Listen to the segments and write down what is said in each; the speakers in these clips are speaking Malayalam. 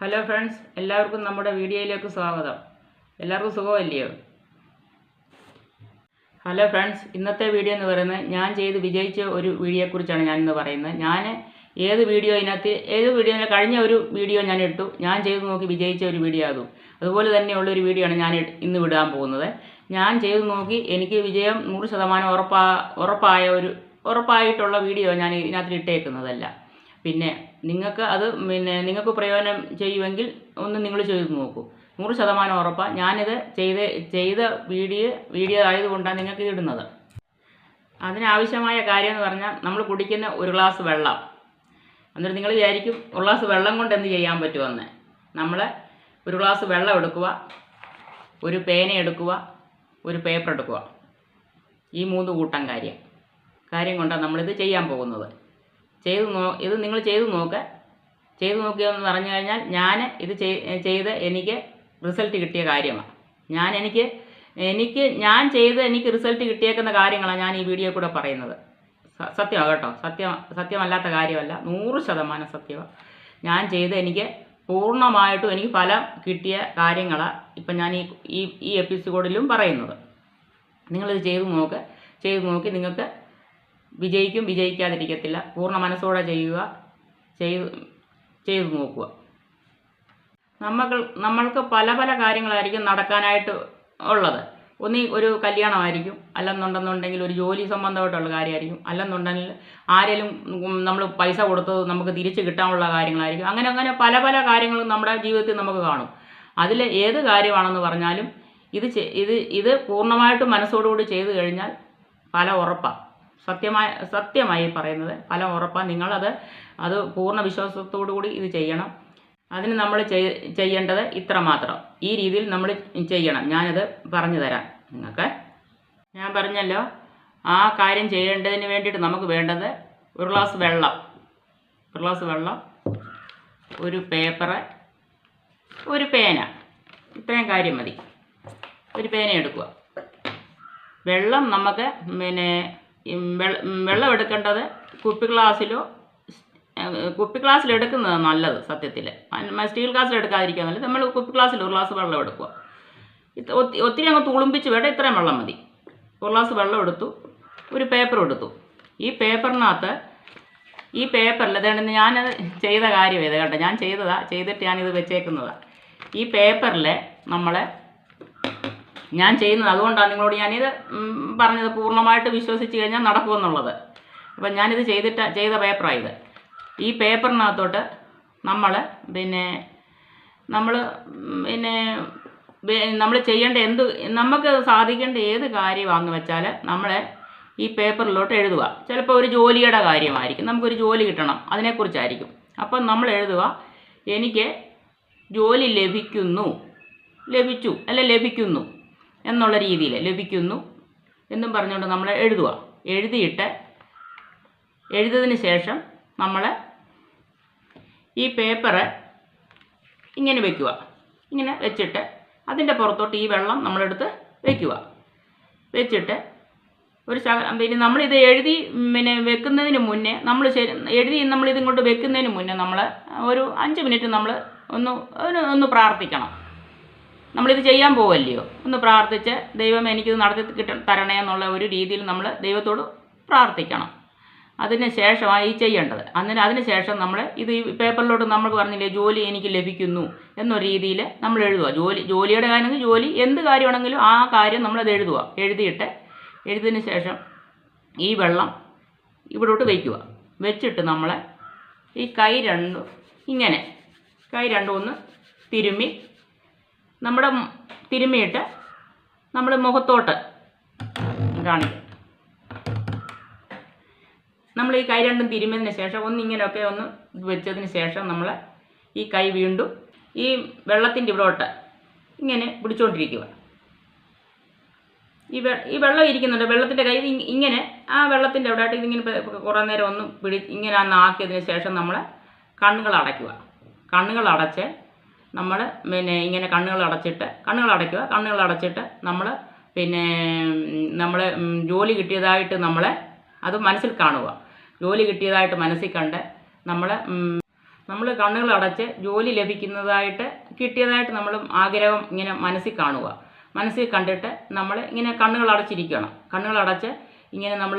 ഹലോ ഫ്രണ്ട്സ് എല്ലാവർക്കും നമ്മുടെ വീഡിയോയിലേക്ക് സ്വാഗതം. എല്ലാവർക്കും സുഖമല്ലയോ? ഹലോ ഫ്രണ്ട്സ് ഇന്നത്തെ വീഡിയോ എന്ന് പറയുന്നത് ഞാൻ ചെയ്ത് വിജയിച്ച ഒരു വീഡിയോയെക്കുറിച്ചാണ് ഞാൻ ഇന്ന് പറയുന്നത്. ഞാൻ ഏത് വീഡിയോ ഇതിനകത്ത് ഏത് വീഡിയോ കഴിഞ്ഞ ഒരു വീഡിയോ ഞാൻ ഇട്ടു ഞാൻ ചെയ്ത് നോക്കി വിജയിച്ച ഒരു വീഡിയോ അതും. അതുപോലെ തന്നെയുള്ള ഒരു വീഡിയോ ആണ് ഞാൻ ഇന്ന് വിടാൻ പോകുന്നത്. ഞാൻ ചെയ്ത് നോക്കി എനിക്ക് വിജയം നൂറ് ശതമാനം ഉറപ്പാ ഉറപ്പായ ഒരു ഉറപ്പായിട്ടുള്ള വീഡിയോ ഞാൻ ഇതിനകത്ത് ഇട്ടേക്കുന്നതല്ല. പിന്നെ നിങ്ങൾക്ക് അത് പിന്നെ നിങ്ങൾക്ക് പ്രയോജനം ചെയ്യുമെങ്കിൽ ഒന്ന് നിങ്ങൾ ചെയ്ത് നോക്കൂ. നൂറ് ശതമാനം ഉറപ്പാണ് ഞാനിത് ചെയ്ത് ചെയ്ത വീഡിയോ വീഡിയോ ആയതുകൊണ്ടാണ് നിങ്ങൾക്ക് ഇടുന്നത്. അതിനാവശ്യമായ കാര്യം എന്ന് പറഞ്ഞാൽ നമ്മൾ കുടിക്കുന്ന ഒരു ഗ്ലാസ് വെള്ളം. എന്നിട്ട് നിങ്ങൾ വിചാരിക്കും ഒരു ഗ്ലാസ് വെള്ളം കൊണ്ട് എന്ത് ചെയ്യാൻ പറ്റുമെന്ന്. നമ്മൾ ഒരു ഗ്ലാസ് വെള്ളം എടുക്കുക ഒരു പേന എടുക്കുക ഒരു പേപ്പർ എടുക്കുക. ഈ മൂന്ന് കൂട്ടം കാര്യം. കാര്യം കൊണ്ടാണ് നമ്മളിത് ചെയ്യാൻ പോകുന്നത്. ചെയ്ത് നോ ഇത് നിങ്ങൾ ചെയ്ത് നോക്ക്. ചെയ്ത് നോക്കിയെന്ന് പറഞ്ഞു കഴിഞ്ഞാൽ ഞാൻ ഇത് ചെയ്- ചെയ്ത് എനിക്ക് റിസൾട്ട് കിട്ടിയ കാര്യമാണ് ഞാൻ എനിക്ക് എനിക്ക് ഞാൻ ചെയ്ത് എനിക്ക് റിസൾട്ട് കിട്ടിയേക്കുന്ന കാര്യങ്ങളാണ് ഞാൻ ഈ വീഡിയോ കൂടെ പറയുന്നത്. സത്യമാണ് കേട്ടോ. സത്യം സത്യമല്ലാത്ത കാര്യമല്ല. നൂറ് ശതമാനം സത്യമാണ് ഞാൻ ചെയ്ത് എനിക്ക് പൂർണമായിട്ടും എനിക്ക് ഫലം കിട്ടിയ കാര്യങ്ങളാണ് ഇപ്പം ഞാൻ ഈ ഈ എപ്പിസോഡിലും പറയുന്നത്. നിങ്ങളിത് ചെയ്ത് നോക്ക്. ചെയ്ത് നോക്കി നിങ്ങൾക്ക് വിജയിക്കും വിജയിക്കാതിരിക്കത്തില്ല. പൂർണ മനസ്സോടെ ചെയ്യുക ചെയ്ത് ചെയ്തു നോക്കുക. നമ്മൾ നമ്മൾക്ക് പല പല കാര്യങ്ങളായിരിക്കും നടക്കാനായിട്ട് ഉള്ളത്. ഒന്നീ ഒരു കല്യാണമായിരിക്കും അല്ലെന്നുണ്ടെന്നുണ്ടെങ്കിൽ ഒരു ജോലി സംബന്ധമായിട്ടുള്ള കാര്യമായിരിക്കും അല്ലെന്നുണ്ടെങ്കിൽ ആരെങ്കിലും നമ്മൾ പൈസ കൊടുത്തത് നമുക്ക് തിരിച്ച് കിട്ടാനുള്ള കാര്യങ്ങളായിരിക്കും. അങ്ങനെ അങ്ങനെ പല പല കാര്യങ്ങളും നമ്മുടെ ജീവിതത്തിൽ നമുക്ക് കാണും. അതിൽ ഏത് കാര്യമാണെന്ന് പറഞ്ഞാലും ഇത് ഇത് ഇത് പൂർണമായിട്ടും മനസ്സോടുകൂടി ചെയ്തു കഴിഞ്ഞാൽ പല ഉറപ്പാണ് സത്യമായ സത്യമായി പറയുന്നത്. ഫലം ഉറപ്പാണ് നിങ്ങളത് അത് പൂർണ വിശ്വാസത്തോടു കൂടി ഇത് ചെയ്യണം. അതിന് നമ്മൾ ചെയ്- ചെയ്യേണ്ടത് ഇത്ര മാത്രം. ഈ രീതിയിൽ നമ്മൾ ചെയ്യണം. ഞാനത് പറഞ്ഞു തരാം നിങ്ങൾക്ക്. ഞാൻ പറഞ്ഞല്ലോ ആ കാര്യം ചെയ്യേണ്ടതിന് വേണ്ടിയിട്ട് നമുക്ക് വേണ്ടത് ഒരു ഗ്ലാസ് വെള്ളം. ഒരു ഗ്ലാസ് വെള്ളം ഒരു പേപ്പറ് ഒരു പേന. ഇത്രയും കാര്യം മതി. ഒരു പേന എടുക്കുക. വെള്ളം നമുക്ക് പിന്നെ വെള്ള- എടുക്കേണ്ടത് കുപ്പി ഗ്ലാസ്സിലോ കുപ്പി ഗ്ലാസ്സിൽ എടുക്കുന്നത് നല്ലത് സത്യത്തിൽ സ്റ്റീൽ ഗ്ലാസ്സിൽ എടുക്കാതിരിക്കുക നല്ലത് നമ്മൾ കുപ്പി ഗ്ലാസ്സിൽ ഒരു ഗ്ലാസ് വെള്ളം എടുക്കുക. ഒത്തിരി അങ്ങ് തുളുമ്പിച്ച് വേണ്ട ഇത്രയും വെള്ളം മതി. ഒരു ഗ്ലാസ് വെള്ളം എടുത്തു ഒരു പേപ്പർ എടുത്തു. ഈ പേപ്പറിനകത്ത് ഈ പേപ്പറിൽ ഇതാണ് ഞാൻ ചെയ്ത കാര്യം ഇത് കേട്ടോ. ഞാൻ ചെയ്തതാണ് ചെയ്തിട്ട് ഞാനിത് വെച്ചേക്കുന്നതാണ് ഈ പേപ്പറിൽ നമ്മൾ ഞാൻ ചെയ്യുന്നത് അതുകൊണ്ടാണ് നിങ്ങളോട് ഞാനിത് പറഞ്ഞത് പൂർണമായിട്ട് വിശ്വസിച്ച് കഴിഞ്ഞാൽ നടക്കുമെന്നുള്ളത്. അപ്പം ഞാനിത് ചെയ്തിട്ട് ചെയ്ത പേപ്പറാണ് ഇത്. ഈ പേപ്പറിനകത്തോട്ട് നമ്മൾ പിന്നെ നമ്മൾ പിന്നെ നമ്മൾ ചെയ്യേണ്ട എന്ത് നമുക്ക് സാധിക്കേണ്ട ഏത് കാര്യമാണെന്ന് വെച്ചാൽ നമ്മളെ ഈ പേപ്പറിലോട്ട് എഴുതുക. ചിലപ്പോൾ ഒരു ജോലിയുടെ കാര്യമായിരിക്കും. നമുക്കൊരു ജോലി കിട്ടണം. അതിനെക്കുറിച്ചായിരിക്കും. അപ്പം നമ്മൾ എഴുതുക എനിക്ക് ജോലി ലഭിക്കുന്നു. ലഭിച്ചു. അല്ല ലഭിക്കുന്നു. എന്നുള്ള രീതിയിൽ ലഭിക്കുന്നു എന്നും പറഞ്ഞുകൊണ്ട് നമ്മൾ എഴുതുക. എഴുതിയിട്ട് എഴുതിയതിന് ശേഷം നമ്മൾ ഈ പേപ്പറ് ഇങ്ങനെ വയ്ക്കുക ഇങ്ങനെ വെച്ചിട്ട് അതിന്റെ പുറത്തോട്ട് ഈ വെള്ളം നമ്മളെടുത്ത് വയ്ക്കുക വെച്ചിട്ട് ഒരു പിന്നെ നമ്മളിത് എഴുതി പിന്നെ വെക്കുന്നതിന് മുന്നേ നമ്മൾ ശരി എഴുതി നമ്മളിതിങ്ങോട്ട് വെക്കുന്നതിന് മുന്നേ നമ്മൾ ഒരു അഞ്ച് മിനിറ്റ് നമ്മൾ ഒന്ന് ഒന്ന് പ്രാർത്ഥിക്കണം. നമ്മളിത് ചെയ്യാൻ പോവല്ലയോ? ഒന്ന് പ്രാർത്ഥിച്ച് ദൈവം എനിക്കിത് നടത്തി കിട്ട തരണേ എന്നുള്ള ഒരു രീതിയിൽ നമ്മൾ ദൈവത്തോട് പ്രാർത്ഥിക്കണം. അതിന് ശേഷമാണ് ഈ ചെയ്യേണ്ടത്. അതിന് അതിന് ശേഷം നമ്മൾ ഇത് ഈ പേപ്പറിലോട്ട് നമ്മൾ പറഞ്ഞില്ലേ ജോലി എനിക്ക് ലഭിക്കുന്നു എന്നൊരു രീതിയിൽ നമ്മൾ എഴുതുക ജോലി ജോലിയുടെ കാര്യമെങ്കിൽ ജോലി എന്ത് കാര്യമാണെങ്കിലും ആ കാര്യം നമ്മളത് എഴുതുക എഴുതിയിട്ട് എഴുതിയതിന് ശേഷം ഈ വെള്ളം ഇവിടോട്ട് വയ്ക്കുക വെച്ചിട്ട് നമ്മൾ ഈ കൈ രണ്ടും ഇങ്ങനെ കൈ രണ്ടും ഒന്ന് തിരുമ്മി നമ്മുടെ തിരുമ്മിയിട്ട് നമ്മൾ മുഖത്തോട്ട് കാണിക്കും. നമ്മൾ ഈ കൈ രണ്ടും തിരുമ്മിയതിന് ശേഷം ഒന്നിങ്ങനെയൊക്കെ ഒന്ന് വെച്ചതിന് ശേഷം നമ്മൾ ഈ കൈ വീണ്ടും ഈ വെള്ളത്തിന്റെ ഇവിടോട്ട് ഇങ്ങനെ പിടിച്ചുകൊണ്ടിരിക്കുക ഈ വെ ഈ വെള്ളം ഇരിക്കുന്നുണ്ട്. വെള്ളത്തിന്റെ കൈ ഇങ്ങനെ ആ വെള്ളത്തിന്റെ അവിടെ ആയിട്ട് ഇതിങ്ങനെ കുറേ നേരം ഒന്ന് പിടി ഇങ്ങനെ ആക്കിയതിന് ശേഷം നമ്മൾ കണ്ണുകൾ അടയ്ക്കുക. കണ്ണുകൾ അടച്ച് നമ്മൾ പിന്നെ ഇങ്ങനെ കണ്ണുകൾ അടച്ചിട്ട് കണ്ണുകൾ അടയ്ക്കുക. കണ്ണുകൾ അടച്ചിട്ട് നമ്മൾ പിന്നെ നമ്മൾ ജോലി കിട്ടിയതായിട്ട് നമ്മളെ അത് മനസ്സിൽ കാണുക. ജോലി കിട്ടിയതായിട്ട് മനസ്സിൽ കണ്ട് നമ്മൾ നമ്മൾ കണ്ണുകൾ അടച്ച് ജോലി ലഭിക്കുന്നതായിട്ട് കിട്ടിയതായിട്ട് നമ്മൾ ആഗ്രഹം ഇങ്ങനെ മനസ്സിൽ കാണുക. മനസ്സിൽ കണ്ടിട്ട് നമ്മൾ ഇങ്ങനെ കണ്ണുകൾ അടച്ചിരിക്കണം. കണ്ണുകൾ അടച്ച് ഇങ്ങനെ നമ്മൾ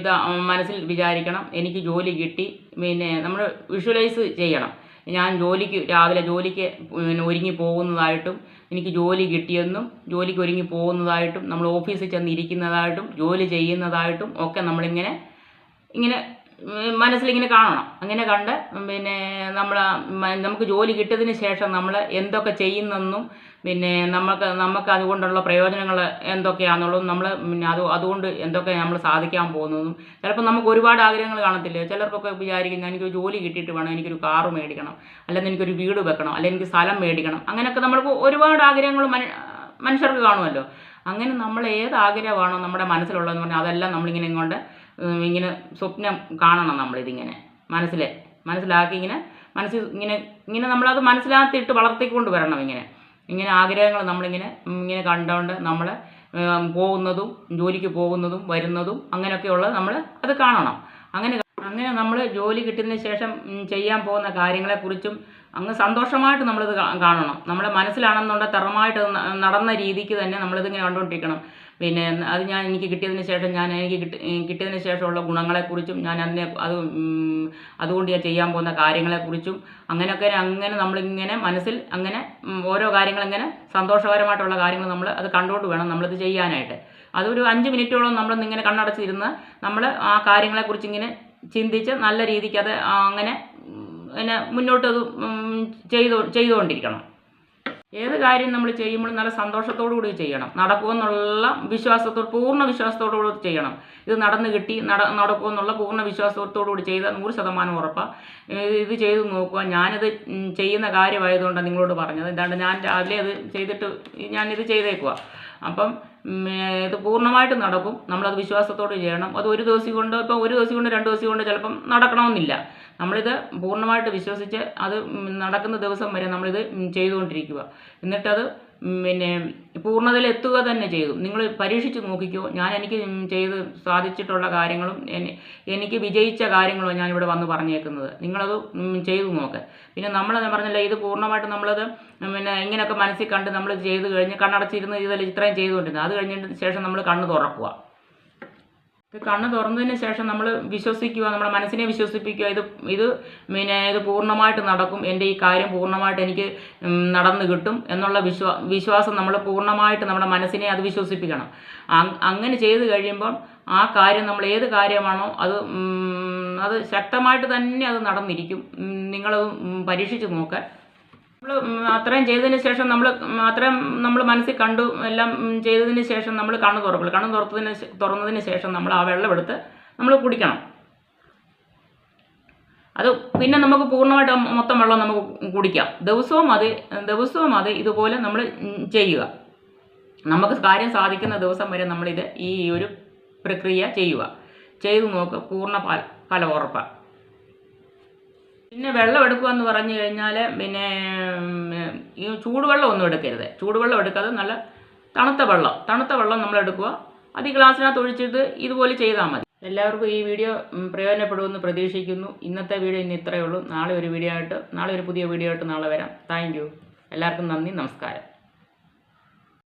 ഇത് മനസ്സിൽ വിചാരിക്കണം എനിക്ക് ജോലി കിട്ടി പിന്നെ നമ്മൾ വിഷ്വലൈസ് ചെയ്യണം. ഞാൻ ജോലിക്ക് രാവിലെ ജോലിക്ക് ഒരുങ്ങി പോകുന്നതായിട്ടും എനിക്ക് ജോലി കിട്ടിയെന്നും ജോലിക്ക് ഒരുങ്ങി പോകുന്നതായിട്ടും നമ്മൾ ഓഫീസിൽ ചെന്ന് ഇരിക്കുന്നതായിട്ടും ജോലി ചെയ്യുന്നതായിട്ടും ഒക്കെ നമ്മളിങ്ങനെ ഇങ്ങനെ മനസ്സിലിങ്ങനെ കാണണം. അങ്ങനെ കണ്ട് പിന്നെ നമ്മൾ നമുക്ക് ജോലി കിട്ടിയതിന് ശേഷം നമ്മൾ എന്തൊക്കെ ചെയ്യുന്നെന്നും പിന്നെ നമുക്ക് നമുക്ക് അതുകൊണ്ടുള്ള പ്രയോജനങ്ങൾ എന്തൊക്കെയാണെന്നുള്ളതും നമ്മൾ പിന്നെ അത് അതുകൊണ്ട് എന്തൊക്കെ നമ്മൾ സാധിക്കാൻ പോകുന്നതും ചിലപ്പോൾ നമുക്ക് ഒരുപാട് ആഗ്രഹങ്ങൾ കാണത്തില്ല? ചിലർക്കൊക്കെ വിചാരിക്കും "ഞാൻ എനിക്കൊരു ജോലി കിട്ടിയിട്ട് വേണം എനിക്കൊരു കാറ് മേടിക്കണം അല്ലെങ്കിൽ എനിക്കൊരു വീട് വെക്കണം അല്ലെങ്കിൽ എനിക്ക് സ്ഥലം മേടിക്കണം. അങ്ങനെയൊക്കെ നമ്മൾക്ക് ഒരുപാട് ആഗ്രഹങ്ങൾ മനുഷ്യർക്ക് കാണുമല്ലോ. അങ്ങനെ നമ്മൾ ഏത് ആഗ്രഹമാണോ നമ്മുടെ മനസ്സിലുള്ളതെന്ന് പറഞ്ഞാൽ അതെല്ലാം നമ്മളിങ്ങനെ ഉം, ഇങ്ങനെ സ്വപ്നം കാണണം നമ്മളിതിങ്ങനെ. മനസ്സിലെ മനസ്സിലാക്കി ഇങ്ങനെ മനസ്സിൽ ഇങ്ങനെ ഇങ്ങനെ നമ്മളത് മനസ്സിലാക്കിയിട്ട് വളർത്തിക്കൊണ്ട് വരണം ഇങ്ങനെ. ഇങ്ങനെ ആഗ്രഹങ്ങൾ നമ്മളിങ്ങനെ ഇങ്ങനെ കണ്ടുകൊണ്ട് നമ്മൾ പോകുന്നതും ജോലിക്ക് പോകുന്നതും വരുന്നതും അങ്ങനെയൊക്കെയുള്ളത് നമ്മൾ അത് കാണണം. അങ്ങനെ അങ്ങനെ നമ്മൾ ജോലി കിട്ടുന്നതിന് ശേഷം ചെയ്യാൻ പോകുന്ന കാര്യങ്ങളെക്കുറിച്ചും അങ്ങ് സന്തോഷമായിട്ട് നമ്മളിത് കാണണം. നമ്മുടെ മനസ്സിലാണെന്നുണ്ടെങ്കിൽ തറമായിട്ട് നടന്ന രീതിക്ക് തന്നെ നമ്മളിതിങ്ങനെ കണ്ടുകൊണ്ടിരിക്കണം പിന്നെ അത് ഞാൻ എനിക്ക് കിട്ടിയതിന് ശേഷം ഞാൻ എനിക്ക് കിട്ടി കിട്ടിയതിന് ശേഷമുള്ള ഗുണങ്ങളെക്കുറിച്ചും ഞാൻ അതിനെ അത് അതുകൊണ്ട് ഞാൻ ചെയ്യാൻ പോകുന്ന കാര്യങ്ങളെക്കുറിച്ചും അങ്ങനെയൊക്കെ അങ്ങനെ നമ്മളിങ്ങനെ മനസ്സിൽ അങ്ങനെ ഓരോ കാര്യങ്ങളിങ്ങനെ സന്തോഷകരമായിട്ടുള്ള കാര്യങ്ങൾ നമ്മൾ അത് കണ്ടുകൊണ്ട് വേണം നമ്മളിത് ചെയ്യാനായിട്ട്. അതൊരു അഞ്ച് മിനിറ്റോളം നമ്മൾ ഇങ്ങനെ കണ്ണടച്ചിരുന്ന് നമ്മൾ ആ കാര്യങ്ങളെക്കുറിച്ച് ഇങ്ങനെ ചിന്തിച്ച് നല്ല രീതിക്ക് അത് അങ്ങനെ പിന്നെ മുന്നോട്ട് അത് ചെയ്തു ചെയ്തുകൊണ്ടിരിക്കണം ഏത് കാര്യം നമ്മൾ ചെയ്യുമ്പോൾ നല്ല സന്തോഷത്തോടു കൂടി ചെയ്യണം. നടക്കുമെന്നുള്ള വിശ്വാസത്തോട് പൂർണ വിശ്വാസത്തോടു കൂടി ചെയ്യണം. ഇത് നടന്നു കിട്ടി നട നടക്കുമെന്നുള്ള പൂർണ വിശ്വാസത്തോടു കൂടി ചെയ്താൽ നൂറ് ശതമാനം ഉറപ്പാണ് ഇത് ചെയ്ത് നോക്കുക. ഞാനിത് ചെയ്യുന്ന കാര്യമായതുകൊണ്ടാണ് നിങ്ങളോട് പറഞ്ഞത്. എന്താണ്ട് ഞാൻ രാവിലെ അത് ചെയ്തിട്ട് ഞാനിത് ചെയ്തേക്കുക അപ്പം ഇത് പൂർണമായിട്ട് നടക്കും. നമ്മളത് വിശ്വാസത്തോട് ചെയ്യണം. അത് ഒരു ദിവസം കൊണ്ട് ഇപ്പോൾ ഒരു ദിവസം കൊണ്ട് രണ്ട് ദിവസം കൊണ്ട് ചിലപ്പം നടക്കണമെന്നില്ല. നമ്മളിത് പൂർണമായിട്ട് വിശ്വസിച്ച് അത് നടക്കുന്ന ദിവസം വരെ നമ്മളിത് ചെയ്തുകൊണ്ടിരിക്കുക. എന്നിട്ടത് പിന്നെ പൂർണതയിൽ എത്തുക തന്നെ ചെയ്തു. നിങ്ങൾ പരീക്ഷിച്ച് നോക്കിക്കോ. ഞാൻ എനിക്ക് ചെയ്ത് സാധിച്ചിട്ടുള്ള കാര്യങ്ങളും എനിക്ക് വിജയിച്ച കാര്യങ്ങളും ഞാനിവിടെ വന്ന് പറഞ്ഞേക്കുന്നത്. നിങ്ങളത് ചെയ്തു നോക്ക്. പിന്നെ നമ്മൾ പറഞ്ഞില്ല ഇത് പൂർണമായിട്ട് നമ്മളത് പിന്നെ ഇങ്ങനെയൊക്കെ മനസ്സിൽ കണ്ട് നമ്മൾ ചെയ്ത് കഴിഞ്ഞ് കണ്ണടച്ചിരുന്ന് ഇതെല്ലാം ഇത്രയും ചെയ്തുകൊണ്ടിരുന്നത്. അത് കഴിഞ്ഞിട്ട് ശേഷം നമ്മൾ കണ്ണ് തുറക്കുക. ഇത് കണ്ണ് തുറന്നതിന് ശേഷം നമ്മൾ വിശ്വസിക്കുക നമ്മുടെ മനസ്സിനെ വിശ്വസിപ്പിക്കുക ഇത് ഇത് പിന്നെ ഇത് പൂർണമായിട്ട് നടക്കും എന്റെ ഈ കാര്യം പൂർണമായിട്ട് എനിക്ക് നടന്നു കിട്ടും എന്നുള്ള വിശ്വാ വിശ്വാസം നമ്മൾ പൂർണമായിട്ട് നമ്മുടെ മനസ്സിനെ അത് വിശ്വസിപ്പിക്കണം. അങ്- അങ്ങനെ ചെയ്ത് കഴിയുമ്പം ആ കാര്യം നമ്മൾ ഏത് കാര്യമാണോ അത് അത് ശക്തമായിട്ട് തന്നെ അത് നടന്നിരിക്കും. നിങ്ങളത് പരീക്ഷിച്ച് നോക്കാൻ. നമ്മൾ അത്രയും ചെയ്തതിന് ശേഷം നമ്മൾ അത്രയും നമ്മൾ മനസ്സിൽ കണ്ടു എല്ലാം ചെയ്തതിന് ശേഷം നമ്മൾ കണ്ണ് തുറക്കുള്ളൂ കണ്ണ് തുറത്തതിന് തുറന്നതിന് ശേഷം നമ്മൾ ആ വെള്ളം എടുത്ത് നമ്മൾ കുടിക്കണം. അത് പിന്നെ നമുക്ക് പൂർണമായിട്ട് മൊത്തം വെള്ളം നമുക്ക് കുടിക്കാം. ദിവസവും അത് ദിവസവും അത് ഇതുപോലെ നമ്മൾ ചെയ്യുക. നമുക്ക് കാര്യം സാധിക്കുന്ന ദിവസം വരെ നമ്മളിത് ഈ ഒരു പ്രക്രിയ ചെയ്യുക. ചെയ്തു നോക്കുക പൂർണ പാൽ ഫലം ഉറപ്പാണ് പിന്നെ വെള്ളം എടുക്കുക എന്ന് പറഞ്ഞു കഴിഞ്ഞാൽ പിന്നെ ഈ ചൂടുവെള്ളം ഒന്നും എടുക്കരുത്. ചൂടുവെള്ളം എടുക്കാതെ നല്ല തണുത്ത വെള്ളം തണുത്ത വെള്ളം നമ്മൾ എടുക്കുക. അത് ഈ ഗ്ലാസ്സിനകത്ത് ഒഴിച്ചിട്ട് ഇതുപോലെ ചെയ്താൽ മതി. എല്ലാവർക്കും ഈ വീഡിയോ പ്രയോജനപ്പെടുമെന്ന് പ്രതീക്ഷിക്കുന്നു. ഇന്നത്തെ വീഡിയോ ഇന്ന് ഇത്രയേ ഉള്ളൂ. നാളെ ഒരു വീഡിയോ ആയിട്ട് നാളെ ഒരു പുതിയ വീഡിയോ ആയിട്ട് നാളെ വരാം. താങ്ക് എല്ലാവർക്കും നന്ദി. നമസ്കാരം.